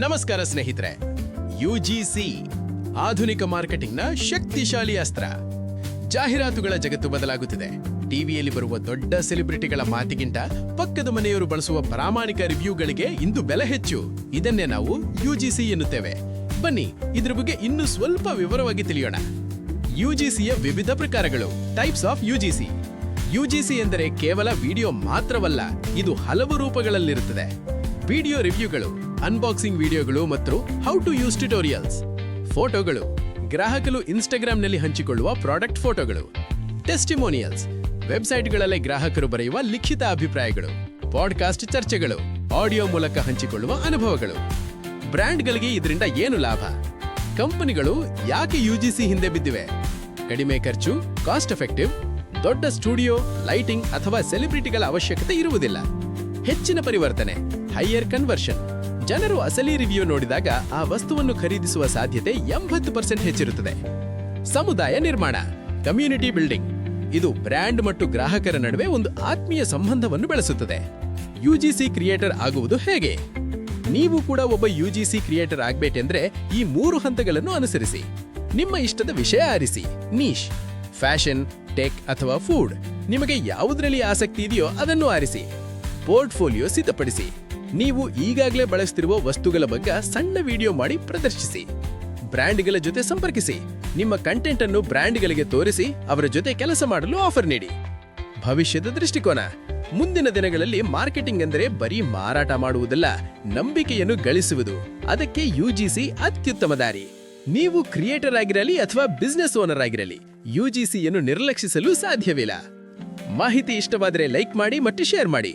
ನಮಸ್ಕಾರ ಸ್ನೇಹಿತರೆ. ಸಿ ಆಧುನಿಕ ಮಾರ್ಕೆಟಿಂಗ್ನ ಶಕ್ತಿಶಾಲಿ ಅಸ್ತ್ರ. ಜಾಹೀರಾತುಗಳ ಜಗತ್ತು ಬದಲಾಗುತ್ತಿದೆ. ಟಿವಿಯಲ್ಲಿ ಬರುವ ದೊಡ್ಡ ಸೆಲೆಬ್ರಿಟಿಗಳ ಮಾತಿಗಿಂತ ಪಕ್ಕದ ಮನೆಯವರು ಬಳಸುವ ಪ್ರಾಮಾಣಿಕ ರಿವ್ಯೂಗಳಿಗೆ ಇಂದು ಬೆಲೆ ಹೆಚ್ಚು. ಇದನ್ನೇ ನಾವು ಯುಜಿಸಿ ಎನ್ನುತ್ತೇವೆ. ಬನ್ನಿ, ಇದ್ರ ಬಗ್ಗೆ ಇನ್ನೂ ಸ್ವಲ್ಪ ವಿವರವಾಗಿ ತಿಳಿಯೋಣ. ಯುಜಿಸಿಯ ವಿವಿಧ ಪ್ರಕಾರಗಳು ಟೈಪ್ಸ್ ಆಫ್ ಯುಜಿಸಿ ಯುಜಿಸಿ ಎಂದರೆ ಕೇವಲ ವಿಡಿಯೋ ಮಾತ್ರವಲ್ಲ, ಇದು ಹಲವು ರೂಪಗಳಲ್ಲಿರುತ್ತದೆ. ವಿಡಿಯೋ ರಿವ್ಯೂಗಳು ಅನ್ಬಾಕ್ಸಿಂಗ್ ವಿಡಿಯೋಗಳು ಮತ್ತು ಹೌ ಟು ಯೂಸ್ ಟ್ಯುಟೋರಿಯಲ್ಸ್. ಫೋಟೋಗಳು. ಗ್ರಾಹಕರು ಇನ್ಸ್ಟಾಗ್ರಾಂನಲ್ಲಿ ಹಂಚಿಕೊಳ್ಳುವ ಪ್ರಾಡಕ್ಟ್ ಫೋಟೋಗಳು. ಟೆಸ್ಟಿಮೋನಿಯಲ್ಸ್. ವೆಬ್ಸೈಟ್ಗಳಲ್ಲೇ ಗ್ರಾಹಕರು ಬರೆಯುವ ಲಿಖಿತ ಅಭಿಪ್ರಾಯಗಳು. ಪಾಡ್ಕಾಸ್ಟ್ ಚರ್ಚೆಗಳು. ಆಡಿಯೋ ಮೂಲಕ ಹಂಚಿಕೊಳ್ಳುವ ಅನುಭವಗಳು. ಬ್ರ್ಯಾಂಡ್ಗಳಿಗೆ ಇದರಿಂದ ಏನು ಲಾಭ? ಕಂಪನಿಗಳು ಯಾಕೆ ಯುಜಿಸಿ ಹಿಂದೆ ಬಿದ್ದಿವೆ? ಕಡಿಮೆ ಖರ್ಚು, ಕಾಸ್ಟ್ ಎಫೆಕ್ಟಿವ್, ದೊಡ್ಡ ಸ್ಟುಡಿಯೋ, ಲೈಟಿಂಗ್ ಅಥವಾ ಸೆಲೆಬ್ರಿಟಿಗಳ ಅವಶ್ಯಕತೆ ಇರುವುದಿಲ್ಲ. ಹೆಚ್ಚಿನ ಪರಿವರ್ತನೆ, ಹೈಯರ್ ಕನ್ವರ್ಷನ್. ಜನರು ಅಸಲಿ ರಿವ್ಯೂ ನೋಡಿದಾಗ ಆ ವಸ್ತುವನ್ನು ಖರೀದಿಸುವ ಸಾಧ್ಯತೆ ಎಂಬತ್ತು ಪರ್ಸೆಂಟ್ ಹೆಚ್ಚಿರುತ್ತದೆ. ಸಮುದಾಯ ನಿರ್ಮಾಣ ಕಮ್ಯುನಿಟಿ ಬಿಲ್ಡಿಂಗ್ ಇದು ಬ್ರ್ಯಾಂಡ್ ಮತ್ತು ಗ್ರಾಹಕರ ನಡುವೆ ಒಂದು ಆತ್ಮೀಯ ಸಂಬಂಧವನ್ನು ಬೆಳೆಸುತ್ತದೆ. ಯುಜಿಸಿ ಕ್ರಿಯೇಟರ್ ಆಗುವುದು ಹೇಗೆ? ನೀವು ಕೂಡ ಒಬ್ಬ ಯುಜಿಸಿ ಕ್ರಿಯೇಟರ್ ಆಗ್ಬೇಕೆಂದ್ರೆ ಈ ಮೂರು ಹಂತಗಳನ್ನು ಅನುಸರಿಸಿ. ನಿಮ್ಮ ಇಷ್ಟದ ವಿಷಯ ಆರಿಸಿ. ನೀಶ್, ಫ್ಯಾಷನ್, ಟೆಕ್ ಅಥವಾ ಫುಡ್. ನಿಮಗೆ ಯಾವುದರಲ್ಲಿ ಆಸಕ್ತಿ ಇದೆಯೋ ಅದನ್ನು ಆರಿಸಿ. ಪೋರ್ಟ್ಫೋಲಿಯೋ ಸಿದ್ಧಪಡಿಸಿ. ನೀವು ಈಗಾಗಲೇ ಬಳಸ್ತಿರುವ ವಸ್ತುಗಳ ಬಗ್ಗೆ ಸಣ್ಣ ವಿಡಿಯೋ ಮಾಡಿ ಪ್ರದರ್ಶಿಸಿ. ಬ್ರ್ಯಾಂಡ್ಗಳ ಜೊತೆ ಸಂಪರ್ಕಿಸಿ. ನಿಮ್ಮ ಕಂಟೆಂಟ್ ಅನ್ನು ಬ್ರ್ಯಾಂಡ್ಗಳಿಗೆ ತೋರಿಸಿ ಅವರ ಜೊತೆ ಕೆಲಸ ಮಾಡಲು ಆಫರ್ ನೀಡಿ. ಭವಿಷ್ಯದ ದೃಷ್ಟಿಕೋನ. ಮುಂದಿನ ದಿನಗಳಲ್ಲಿ ಮಾರ್ಕೆಟಿಂಗ್ ಅಂದರೆ ಬರೀ ಮಾರಾಟ ಮಾಡುವುದಲ್ಲ, ನಂಬಿಕೆಯನ್ನು ಗಳಿಸುವುದು. ಅದಕ್ಕೆ ಯುಜಿಸಿ ಅತ್ಯುತ್ತಮ ದಾರಿ. ನೀವು ಕ್ರಿಯೇಟರ್ ಆಗಿರಲಿ ಅಥವಾ ಬಿಸ್ನೆಸ್ ಓನರ್ ಆಗಿರಲಿ ಯುಜಿಸಿಯನ್ನು ನಿರ್ಲಕ್ಷಿಸಲು ಸಾಧ್ಯವಿಲ್ಲ. ಮಾಹಿತಿ ಇಷ್ಟವಾದರೆ ಲೈಕ್ ಮಾಡಿ ಮತ್ತು ಶೇರ್ ಮಾಡಿ.